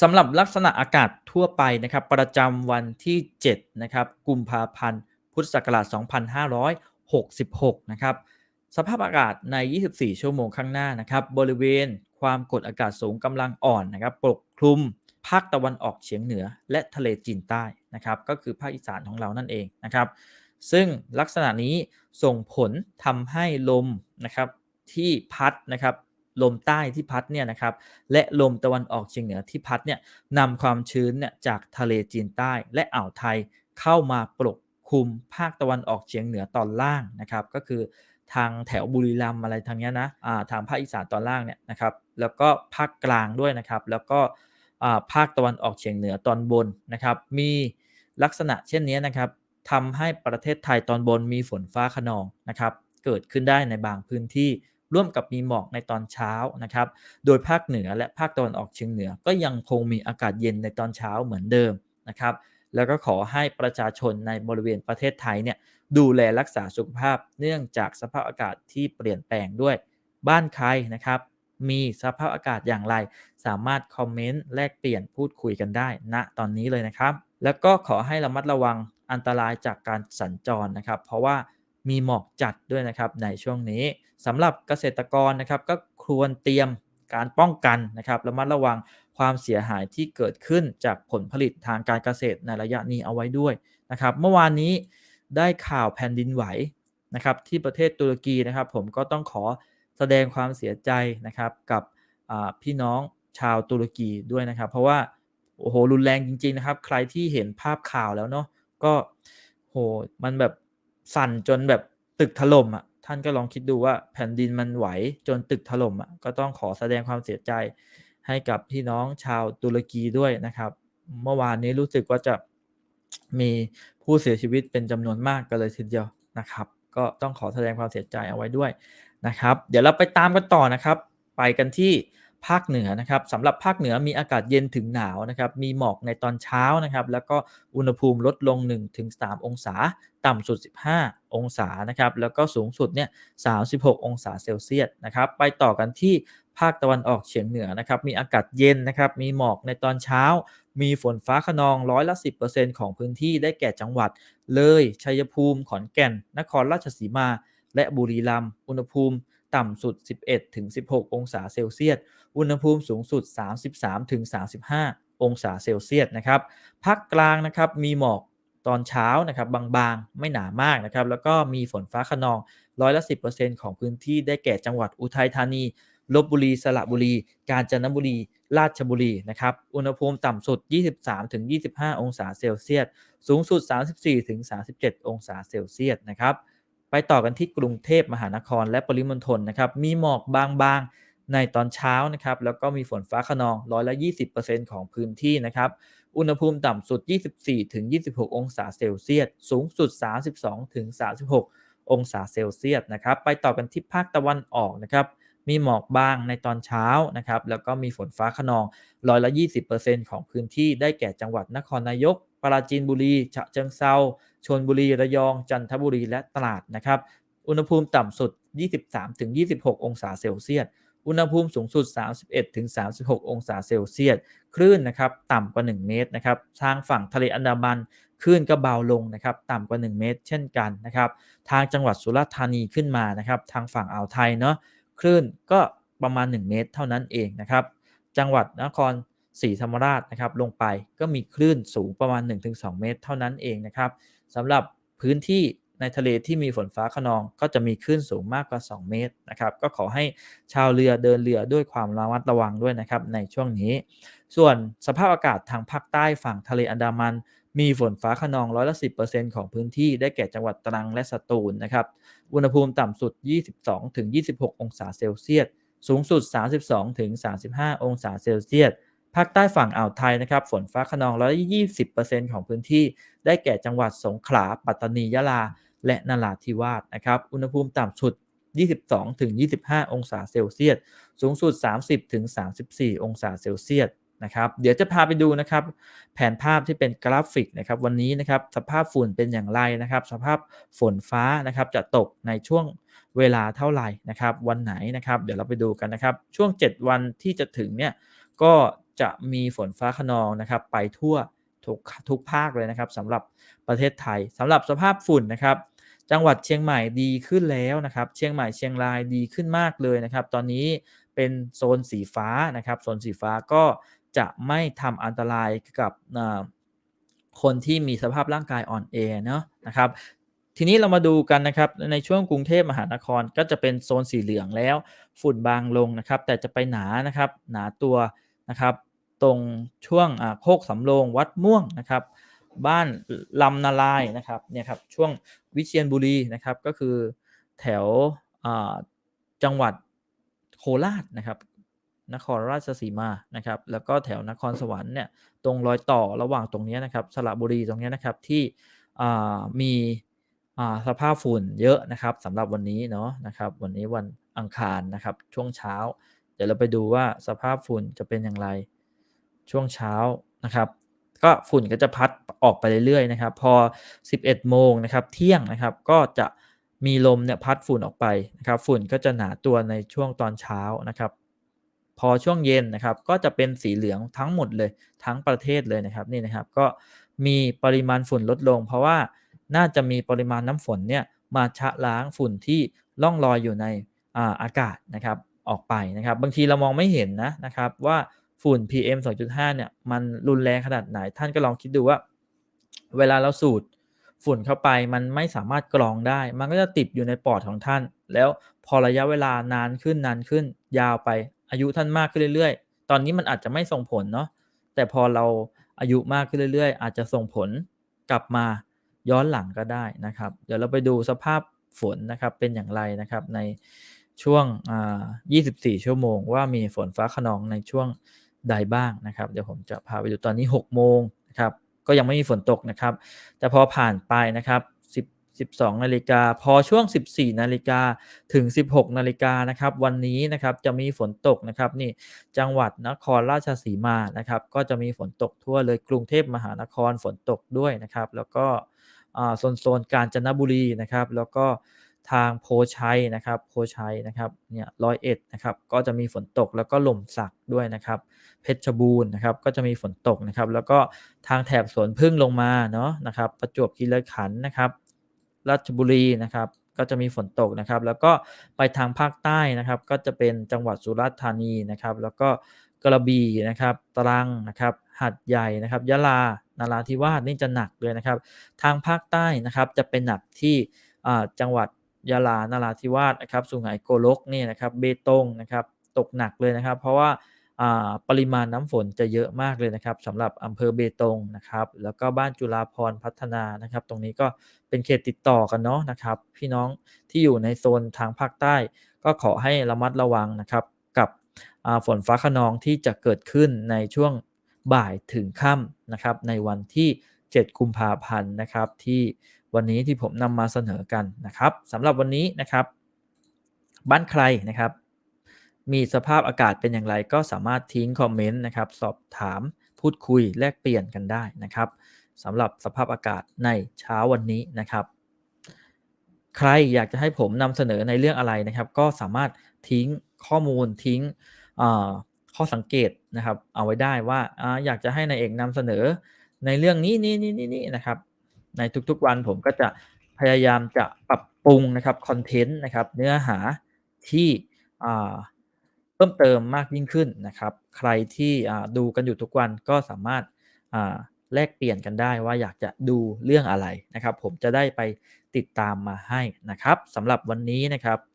สำหรับลักษณะอากาศทั่วไปนะครับ ประจำวันที่7นะครับกุมภาพันธ์ พุทธศักราช 2566 นะครับ สภาพอากาศใน 24 ชั่วโมงข้างหน้านะครับ บริเวณความกดอากาศสูงกำลังอ่อนนะครับ ปกคลุมภาคตะวันออกเฉียงเหนือ และทะเลจีนใต้นะครับ ก็คือภาคอีสานของเรานั่นเองนะครับ ซึ่งลักษณะนี้ส่งผลทำให้ลมนะครับที่พัดนะครับ ลมใต้ที่พัดเนี่ยนะครับและลมตะวันออกเฉียงเหนือที่พัดเนี่ยนำความชื้นเนี่ยจากทะเลจีนใต้และอ่าวไทยเข้ามาปกคลุมภาคตะวันออกเฉียงเหนือตอนล่างนะครับก็คือทางแถวบุรีรัมย์อะไรทางนี้นะทางภาคอีสานตอนล่างเนี่ยนะครับแล้วก็ภาคกลางด้วยนะครับแล้วก็ภาคตะวันออกเฉียงเหนือตอนบนนะครับมีลักษณะเช่นนี้นะครับทำให้ประเทศไทยตอนบนมีฝนฟ้าขนองนะครับเกิดขึ้นได้ในบางพื้นที่ ร่วมกับมีหมอกในตอนเช้านะครับ โดยภาคเหนือและภาคตะวันออกเฉียงเหนือ ก็ยังคงมีอากาศเย็นในตอนเช้าเหมือนเดิมนะครับ แล้วก็ขอให้ประชาชนในบริเวณประเทศไทยเนี่ยดูแลรักษาสุขภาพเนื่องจากสภาพอากาศที่เปลี่ยนแปลงด้วย บ้านใครนะครับ มีสภาพอากาศอย่างไร สามารถคอมเมนต์แลกเปลี่ยนพูดคุยกันได้ณนะตอนนี้เลยนะครับ แล้วก็ขอให้ระมัดระวังอันตรายจากการสัญจรนะครับ เพราะว่า มีหมอกจัดด้วยนะครับในช่วงนี้สำหรับเกษตรกรนะครับก็ควรเตรียมการป้องกันนะครับระมัดระวังความเสียหายที่เกิดขึ้นจากผลผลิตทางการเกษตรในระยะนี้เอาไว้ด้วยนะครับเมื่อวานนี้ได้ข่าวแผ่นดินไหวนะครับที่ประเทศตุรกีนะครับ ผมก็ต้องขอแสดงความเสียใจนะครับกับพี่น้องชาวตุรกีด้วยนะครับ เพราะว่าโอ้โหรุนแรงจริง ๆนะครับ ใครที่เห็นภาพข่าวแล้วเนาะก็โหมันแบบ สั่นจนแบบตึกถล่มอะท่านก็ลองคิดดูว่าแผ่นดินมันไหวจนตึกถล่มอะก็ต้องขอแสดงความเสียใจให้กับพี่น้องชาวตุรกีด้วยนะครับ เมื่อวานนี้รู้สึกว่าจะมีผู้เสียชีวิตเป็นจำนวนมากกันเลยทีเดียวนะครับ ก็ต้องขอแสดงความเสียใจเอาไว้ด้วยนะครับ เดี๋ยวเราไปตามกันต่อนะครับ ไปกันที่ ภาคเหนือนะครับสำหรับภาคเหนือมีอากาศเย็นถึงหนาวนะครับมีหมอกในตอนเช้านะครับแล้วก็อุณหภูมิลดลง 1-3 องศา ต่ำสุด 15 องศานะครับแล้วก็สูงสุดเนี่ย 36 องศาเซลเซียสนะครับไปต่อกันที่ภาคตะวันออกเฉียงเหนือนะครับมีอากาศเย็นนะครับมีหมอกในตอนเช้า มีฝนฟ้าขนองร้อยละ 10%ของพื้นที่ได้แก่จังหวัด เลยชัยภูมิขอนแก่น นครราชสีมา และบุรีรัมย์อุณหภูมิ ต่ำสุด 11-16 องศาเซลเซียส อุณหภูมิสูงสุด 33-35 องศาเซลเซียสนะครับ ภาคกลางนะครับมีหมอกตอนเช้านะครับบางๆ ไม่หนามากนะครับ แล้วก็มีฝนฟ้าขนองร้อยละ 10%ของพื้นที่ได้แก่จังหวัดอุทัยธานีลบบุรีสระบุรี กาญจนบุรี ราชบุรีนะครับ อุณหภูมิต่ำสุด 23-25 องศาเซลเซียส สูงสุด 34-37 องศาเซลเซียสนะครับ ไปต่อกันที่กรุงเทพมหานครและปริมณฑลนะครับ มีหมอกบางๆในตอนเช้านะครับ แล้วก็มีฝนฟ้าขนองร้อยละ 20%ของพื้นที่นะครับ อุณหภูมิต่ำสุด 24-26 องศาเซลเซียส สูงสุด 32-36 องศาเซลเซียสนะครับ ไปต่อกันที่ภาคตะวันออกนะครับ มีหมอกบางในตอนเช้านะครับ แล้วก็มีฝนฟ้าขนองร้อยละ 20%ของพื้นที่ ได้แก่จังหวัดนครนายก ปราจีนบุรี ฉะเชิงเซา ชนบุรีระยองจันทบุรีและตราดนะครับ อุณหภูมิต่ำสุด 23-26 องศาเซลเซียสอุณหภูมิสูงสุด 31-36 องศาเซลเซียส คลื่นนะครับต่ำกว่า 1 เมตรนะครับ ทางฝั่งทะเลอันดามัน คลื่นก็เบาลงนะครับ ต่ำกว่า 1 เมตร เช่นกันนะครับ ทางจังหวัดสุราษฎร์ธานีขึ้นมานะครับ ทางฝั่งอ่าวไทยเนาะ คลื่นก็ประมาณ 1 เมตร เท่านั้นเองนะครับ จังหวัดนคร ศรีธรรมราชนะครับลงไปก็มีคลื่นสูงประมาณ 1-2 เมตร เท่านั้นเองนะครับสำหรับพื้นที่ในทะเลที่มีฝนฟ้าขนองก็จะมีคลื่นสูงมากกว่า 2 เมตรนะครับก็ขอให้ชาวเรือเดินเรือด้วยความระมัดระวังด้วยนะครับในช่วงนี้ ส่วนสภาพอากาศทางภาคใต้ฝั่งทะเลอันดามัน มีฝนฟ้าขนองร้อยละสิของพื้นที่ได้แก่จังหวัดตรังและสตูลนะครับอุณหภูมิต่ำสุด 22-26 องศาเซลเซียสสูงสุด 32-35 องศาเซลเซียส ภาคใต้ฝั่งอ่าวไทยนะครับฝนฟ้าขนองร้อยยี่สิบเปอร์เซ็นต์ของพื้นที่ ได้แก่จังหวัดสงขลา ปัตตานี ยะลา และนราธิวาสนะครับ อุณหภูมิต่ำสุด 22-25 องศาเซลเซียส สูงสุด 30-34 องศาเซลเซียสนะครับ เดี๋ยวจะพาไปดูนะครับแผนภาพที่เป็นกราฟิกนะครับวันนี้นะครับสภาพฝุ่นเป็นอย่างไรนะครับ สภาพฝนฟ้านะครับจะตกในช่วงเวลาเท่าไหร่นะครับ วันไหนนะครับ เดี๋ยวเราไปดูกันนะครับ ช่วง 7 วันที่จะถึงเนี่ยก็ จะมีฝนฟ้าคะนองนะครับไปทั่วทุกทุกภาคเลยนะครับสำหรับประเทศไทยสำหรับสภาพฝุ่นนะครับ จังหวัดเชียงใหม่ดีขึ้นแล้วนะครับ เชียงใหม่เชียงรายดีขึ้นมากเลยนะครับ ตอนนี้เป็นโซนสีฟ้านะครับโซนสีฟ้าก็จะไม่ทำอันตรายกับคนที่มีสภาพร่างกายอ่อนแอเนาะนะครับ ทีนี้เรามาดูกันนะครับในช่วงกรุงเทพมหานครก็จะเป็นโซนสีเหลืองแล้วฝุ่นบางลงนะครับ แต่จะไปหนานะครับหนาตัวนะครับ ตรงช่วงโคกสำโรงวัดม่วงนะครับ บ้านลำนารายนะครับเนี่ยครับช่วงวิเชียรบุรีนะครับก็คือแถวจังหวัดโคราชนะครับ นครราชสีมานะครับ แล้วก็แถวนครสวรรค์เนี่ยตรงรอยต่อระหว่างตรงนี้นะครับสระบุรีตรงนี้นะครับที่มีสภาพฝุ่นเยอะนะครับสำหรับวันนี้เนาะนะครับ วันนี้วันอังคารนะครับช่วงเช้า เดี๋ยวเราไปดูว่าสภาพฝุ่นจะเป็นอย่างไร ช่วงเช้านะครับ ก็ฝุ่นก็จะพัดออกไปเรื่อยๆนะครับ พอ 11 โมงนะครับ เที่ยงนะครับก็จะมีลมเนี่ยพัดฝุ่นออกไปนะครับ ฝุ่นก็จะหนาตัวในช่วงตอนเช้านะครับ พอช่วงเย็นนะครับ ก็จะเป็นสีเหลืองทั้งหมดเลยทั้งประเทศเลยนะครับนี่นะครับ ก็มีปริมาณฝุ่นลดลง เพราะว่าน่าจะมีปริมาณน้ำฝนเนี่ยมาชะล้างฝุ่นที่ล่องลอยอยู่ในอาอากาศนะครับออกไปนะครับ บางทีเรามองไม่เห็นนะนะครับว่า ฝุ่น PM 2.5 เนี่ย มันรุนแรงขนาดไหน ท่านก็ลองคิดดูว่า เวลาเราสูดฝุ่นเข้าไปมันไม่สามารถกรองได้ มันก็จะติดอยู่ในปอดของท่าน แล้วพอระยะเวลานานขึ้นๆยาวไปอายุท่านมากขึ้นเรื่อยๆ ตอนนี้มันอาจจะไม่ส่งผลเนาะแต่พอเราอายุมากขึ้นเรื่อยๆ อาจจะส่งผลกลับมาย้อนหลังก็ได้นะครับ เดี๋ยวเราไปดูสภาพฝนนะครับเป็นอย่างไรนะครับในช่วงอ่า24 ชั่วโมง ว่ามีฝนฟ้าคะนองในช่วง ใดบ้างนะครับ เดี๋ยวผมจะพาไปดูตอนนี้ 6 โมงนะครับ ก็ยังไม่มีฝนตกนะครับ แต่พอผ่านไปนะครับ10 12 นาฬิกา พอช่วง 14 นาฬิกาถึง 16 นาฬิกานะครับ วันนี้นะครับจะมีฝนตกนะครับนี่จังหวัดนครราชสีมานะครับ ก็จะมีฝนตกทั่วเลยกรุงเทพมหานครฝนตกด้วยนะครับ แล้วก็อ่าโซนกาญจนบุรีนะครับ แล้วก็ ทางโพชัยนะครับโพชัยนะครับเนี่ยร้อยเอ็ดนะครับก็จะมีฝนตกแล้วก็หล่มสักด้วยนะครับ เพชรบูรณ์นะครับก็จะมีฝนตกนะครับ แล้วก็ทางแถบสวนผึ้งลงมาเนาะนะครับ ประจวบคีรีขันธ์นะครับ ราชบุรีนะครับก็จะมีฝนตกนะครับ แล้วก็ไปทางภาคใต้นะครับ ก็จะเป็นจังหวัดสุราษฎร์ธานีนะครับ แล้วก็กระบี่นะครับตรังนะครับหาดใหญ่นะครับยะลานราธิวาสนี่จะหนักเลยนะครับ ทางภาคใต้นะครับจะเป็นหนักที่จังหวัด ยะลานราธิวาสนะครับสุไหงโกลกนี่นะครับเบตงนะครับตกหนักเลยนะครับ เพราะว่าปริมาณน้ำฝนจะเยอะมากเลยนะครับสำหรับอำเภอเบตงนะครับ แล้วก็บ้านจุฬาภรพัฒนานะครับ ตรงนี้ก็เป็นเขตติดต่อกันเนาะนะครับ พี่น้องที่อยู่ในโซนทางภาคใต้ ก็ขอให้ระมัดระวังนะครับกับฝนฟ้าคะนองที่จะเกิดขึ้นในช่วงบ่ายถึงค่ำนะครับ ในวันที่ 7 กุมภาพันธ์นะครับที่ วันนี้ที่ผมนำมาเสนอกันนะครับสำหรับวันนี้นะครับ บ้านใครนะครับ มีสภาพอากาศเป็นอย่างไรก็สามารถทิ้งคอมเมนต์นะครับ สอบถามพูดคุยแลกเปลี่ยนกันได้นะครับสำหรับสภาพอากาศในเช้าวันนี้นะครับ ใครอยากจะให้ผมนำเสนอในเรื่องอะไรนะครับ ก็สามารถทิ้งข้อมูลทิ้งข้อสังเกตนะครับ เอาไว้ได้ว่าออยากจะให้นายเอกนำเสนอในเรื่องนี้ๆๆๆนะครับ ในทุกๆวันผมก็จะพยายามจะปรับปรุงนะครับคอนเทนต์นะครับเนื้อหาที่เพิ่มเติมมากยิ่งขึ้นนะครับ ใครที่ดูกันอยู่ทุกวันก็สามารถแลกเปลี่ยนกันได้ว่าอยากจะดูเรื่องอะไรนะครับ ผมจะได้ไปติดตามมาให้นะครับสำหรับวันนี้นะครับ